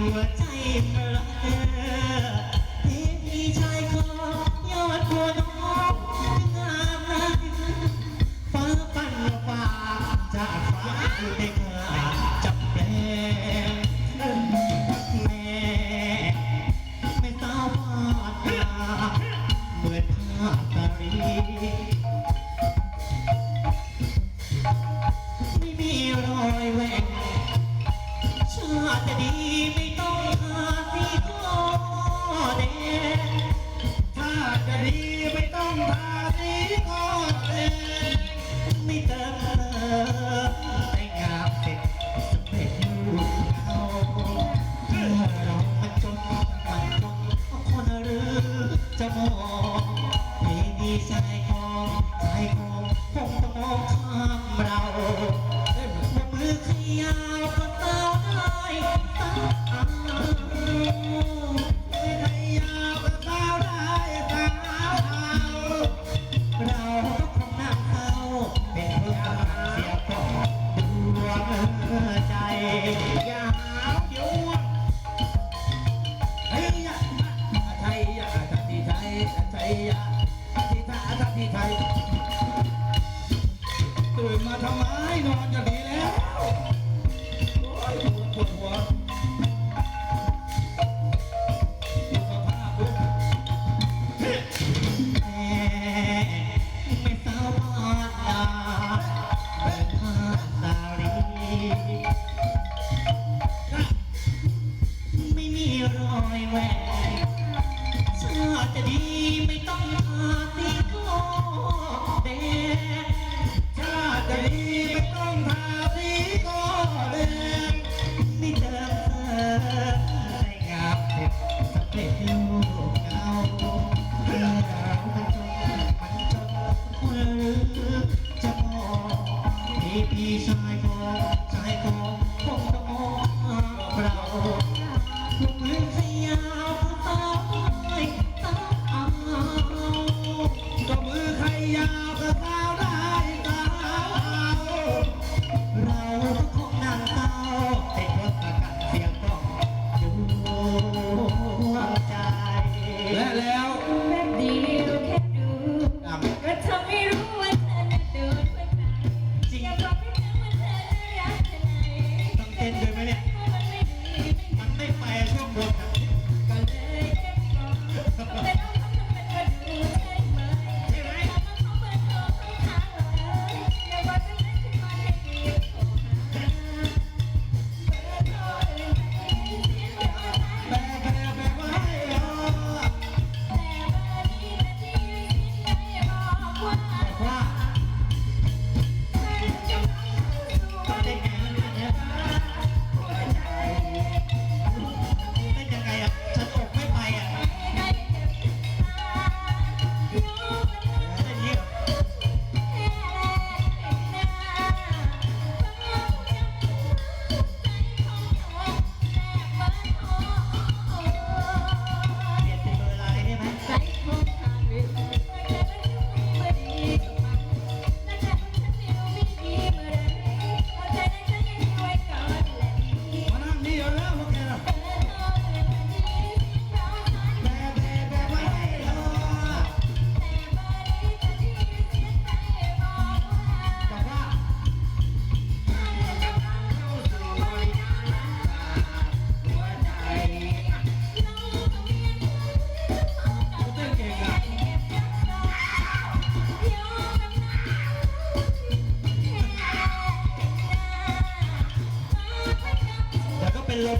หัวใจรักเทพีชายคอยอดหัวน้งามรักฝันฟ้าจากฟ้าคือเป็นขาจับแปงแม่ไม่สาวาเหมือภาพตารี ไม้นอนจะดีแล้วโอ้ยปวดหัวดูสภาพปุ๊บแหมไม่สบานดาผ่านาลีไม่มีรอยแหวนชาติจะดี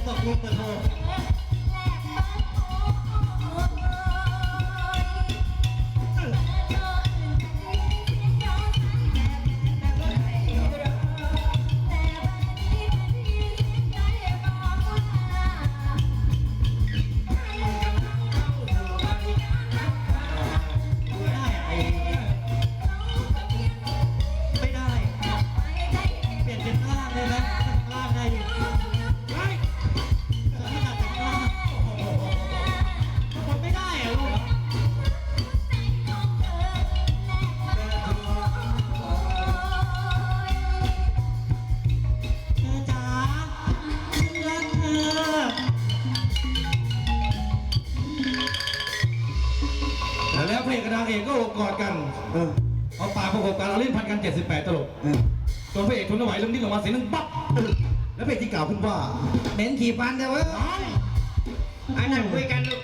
บอกมึงเปิดโทร เอกก็อกกอดกัน เอาปากประกบกันเราเล่นพันกัน 78 ตลบเออจนพระเอกทนไม่ไหวลืมดิ้นออกมาเสียงนึงปั๊บแล้วพระเอกที่กล่าวขึ้นว่า เหม็นขี่ฟันแต่ว่า อันนั้นคุยกันลูก